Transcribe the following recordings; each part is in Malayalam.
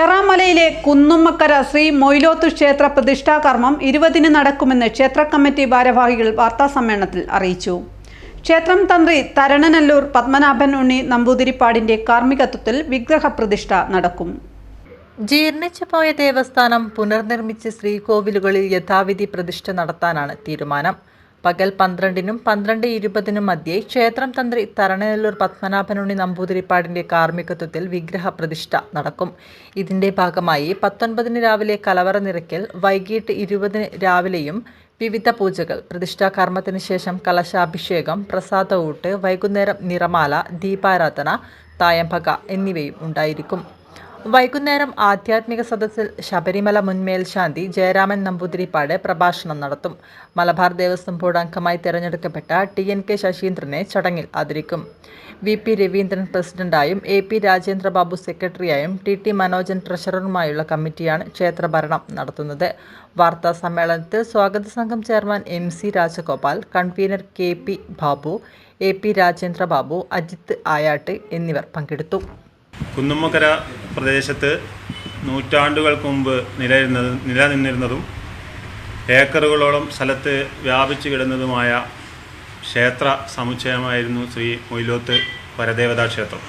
ഏറാമലയിലെ കുന്നുമ്മക്കര ശ്രീ മൊയ്ലോത്ത് ക്ഷേത്ര പ്രതിഷ്ഠാകർമ്മം ഇരുപതിന് നടക്കുമെന്ന് ക്ഷേത്ര കമ്മിറ്റി ഭാരവാഹികൾ വാർത്താസമ്മേളനത്തിൽ അറിയിച്ചു. ക്ഷേത്രം തന്ത്രി തരണനല്ലൂർ പത്മനാഭൻ ഉണ്ണി നമ്പൂതിരിപ്പാടിന്റെ കാർമ്മികത്വത്തിൽ വിഗ്രഹ പ്രതിഷ്ഠ നടക്കും. ജീർണിച്ചു പോയ ദേവസ്ഥാനം പുനർനിർമ്മിച്ച് ശ്രീകോവിലുകളിൽ യഥാവിധി പ്രതിഷ്ഠ നടത്താനാണ് തീരുമാനം. പകൽ പന്ത്രണ്ടിനും പന്ത്രണ്ട് ഇരുപതിനും മധ്യേ ക്ഷേത്രം തന്ത്രി തരണനെല്ലൂർ പത്മനാഭനുണ്ണി നമ്പൂതിരിപ്പാടിന്റെ കാർമ്മികത്വത്തിൽ വിഗ്രഹ പ്രതിഷ്ഠ നടക്കും. ഇതിന്റെ ഭാഗമായി പത്തൊൻപതിന് രാവിലെ കലവറ നിറയ്ക്കൽ വൈകിട്ട് ഇരുപതിന് രാവിലെയും വിവിധ പൂജകൾ. പ്രതിഷ്ഠാ കർമ്മത്തിന് ശേഷം കലശാഭിഷേകം പ്രസാദ ഊട്ട് വൈകുന്നേരം നിറമാല ദീപാരാധന തായമ്പക എന്നിവയും ഉണ്ടായിരിക്കും. വൈകുന്നേരം ആധ്യാത്മിക സദസ്സിൽ ശബരിമല മുൻ മേൽശാന്തി ജയരാമൻ നമ്പൂതിരിപ്പാട് പ്രഭാഷണം നടത്തും. മലബാർ ദേവസ്വം ബോർഡ് അംഗമായി തിരഞ്ഞെടുക്കപ്പെട്ട ടി എൻ കെ ശശീന്ദ്രനെ ചടങ്ങിൽ ആദരിക്കും. വി പി രവീന്ദ്രൻ പ്രസിഡന്റായും എ പി രാജേന്ദ്രബാബു സെക്രട്ടറിയായും ടി ടി മനോജൻ ട്രഷററുമായുള്ള കമ്മിറ്റിയാണ് ക്ഷേത്രഭരണം നടത്തുന്നത്. വാർത്താ സമ്മേളനത്തിൽ സ്വാഗത സംഘം chairman M C Rajagopal convener K P Babu A P Rajendrababu Ajith Ayattu എന്നിവർ പങ്കെടുത്തു. കുന്നുമ്മക്കര പ്രദേശത്ത് നൂറ്റാണ്ടുകൾക്ക് മുമ്പ് നിലനിരുന്നത് നിലനിന്നിരുന്നതും ഏക്കറുകളോളം സ്ഥലത്ത് വ്യാപിച്ചു കിടന്നതുമായ ക്ഷേത്ര സമുച്ചയമായിരുന്നു ശ്രീ മൊയിലോത്ത് പരദേവതാ ക്ഷേത്രം.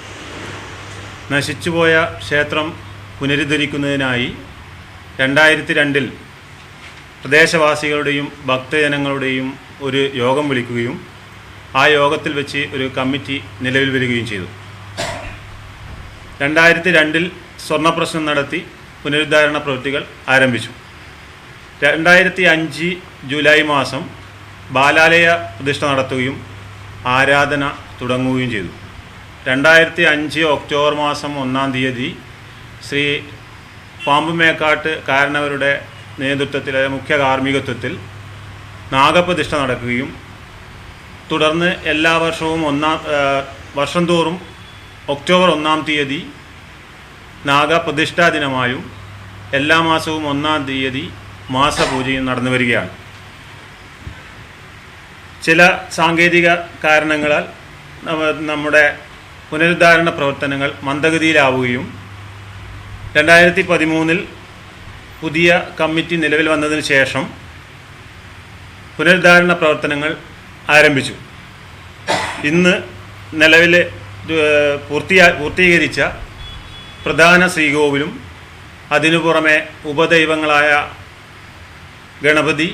നശിച്ചുപോയ ക്ഷേത്രം പുനരുദ്ധരിക്കുന്നതിനായി രണ്ടായിരത്തി രണ്ടിൽ പ്രദേശവാസികളുടെയും ഭക്തജനങ്ങളുടെയും ഒരു യോഗം വിളിക്കുകയും ആ യോഗത്തിൽ വെച്ച് ഒരു കമ്മിറ്റി നിലവിൽ വരികയും ചെയ്തു. രണ്ടായിരത്തി രണ്ടിൽ സ്വർണപ്രശ്നം നടത്തി പുനരുദ്ധാരണ പ്രവൃത്തികൾ ആരംഭിച്ചു. രണ്ടായിരത്തി അഞ്ച് ജൂലൈ മാസം ബാലാലയ പ്രതിഷ്ഠ നടത്തുകയും ആരാധന തുടങ്ങുകയും ചെയ്തു. രണ്ടായിരത്തി അഞ്ച് ഒക്ടോബർ മാസം ഒന്നാം തീയതി ശ്രീ പാമ്പുമേക്കാട്ട് കാരണവരുടെ നേതൃത്വത്തിൽ മുഖ്യ കാർമ്മികത്വത്തിൽ നാഗപ്രതിഷ്ഠ നടക്കുകയും തുടർന്ന് എല്ലാ വർഷവും ഒന്നാം വർഷം തോറും ഒക്ടോബർ ഒന്നാം തീയതി നാഗപ്രതിഷ്ഠാ ദിനമായും എല്ലാ മാസവും ഒന്നാം തീയതി മാസപൂജയും നടന്നു വരികയാണ്. ചില സാങ്കേതിക കാരണങ്ങളാൽ നമ്മുടെ പുനരുദ്ധാരണ പ്രവർത്തനങ്ങൾ മന്ദഗതിയിലാവുകയും രണ്ടായിരത്തി പതിമൂന്നിൽ പുതിയ കമ്മിറ്റി നിലവിൽ വന്നതിന് ശേഷം പുനരുദ്ധാരണ പ്രവർത്തനങ്ങൾ ആരംഭിച്ചു. ഇന്ന് നിലവിൽ ഏഹ്, പൂർത്തിയാ പൂർത്തീകരിച്ച പ്രധാന ശ്രീകോവിലും അതിനു പുറമെ ഉപദൈവങ്ങളായ ഗണപതി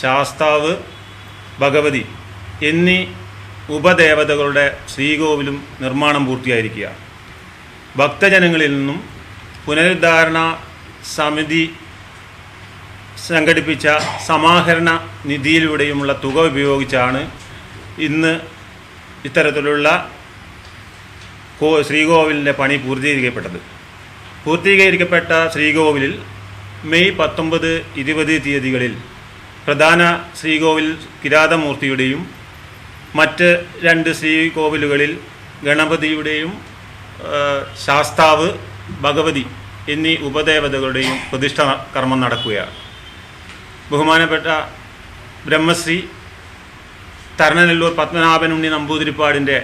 ശാസ്താവ് ഭഗവതി എന്നീ ഉപദേവതകളുടെ ശ്രീകോവിലും നിർമ്മാണം പൂർത്തിയായിരിക്കുക. ഭക്തജനങ്ങളിൽ നിന്നും പുനരുദ്ധാരണ സമിതി സംഘടിപ്പിച്ച സമാഹരണ നിധിയിലൂടെയുമുള്ള തുക ഉപയോഗിച്ചാണ് ഇന്ന് ഇത്തരത്തിലുള്ള ശ്രീകോവിലിന്റെ പണി പൂർത്തീകരിക്കപ്പെട്ടത്. പൂർത്തീകരിക്കപ്പെട്ട ശ്രീകോവിലിൽ മെയ് പത്തൊമ്പത് ഇരുപത് തീയതികളിൽ പ്രധാന ശ്രീകോവിൽ കിരാതമൂർത്തിയുടെയും മറ്റ് രണ്ട് ശ്രീകോവിലുകളിൽ ഗണപതിയുടെയും ശാസ്താവ് ഭഗവതി എന്നീ ഉപദേവതകളുടെയും പ്രതിഷ്ഠ കർമ്മം നടക്കുകയാണ്. ബഹുമാനപ്പെട്ട ബ്രഹ്മശ്രീ തരണനെല്ലൂർ പത്മനാഭനുണ്ണി നമ്പൂതിരിപ്പാടിന്റെ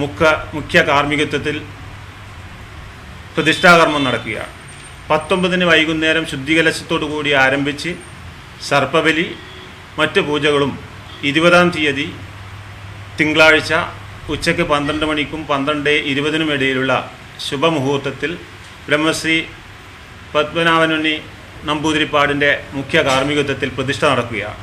മുഖ്യ മുഖ്യ കാർമ്മികത്വത്തിൽ പ്രതിഷ്ഠാകർമ്മം നടക്കുകയാണ്. പത്തൊമ്പതിന് വൈകുന്നേരം ശുദ്ധികലശത്തോടു കൂടി ആരംഭിച്ച് സർപ്പബലി മറ്റ് പൂജകളും ഇരുപതാം തീയതി തിങ്കളാഴ്ച ഉച്ചയ്ക്ക് പന്ത്രണ്ട് മണിക്കും പന്ത്രണ്ട് ഇരുപതിനും ഇടയിലുള്ള ശുഭമുഹൂർത്തത്തിൽ ബ്രഹ്മശ്രീ പത്മനാഭനുണ്ണി നമ്പൂതിരിപ്പാടിന്റെ മുഖ്യ കാർമ്മികത്വത്തിൽ പ്രതിഷ്ഠ നടക്കുകയാണ്.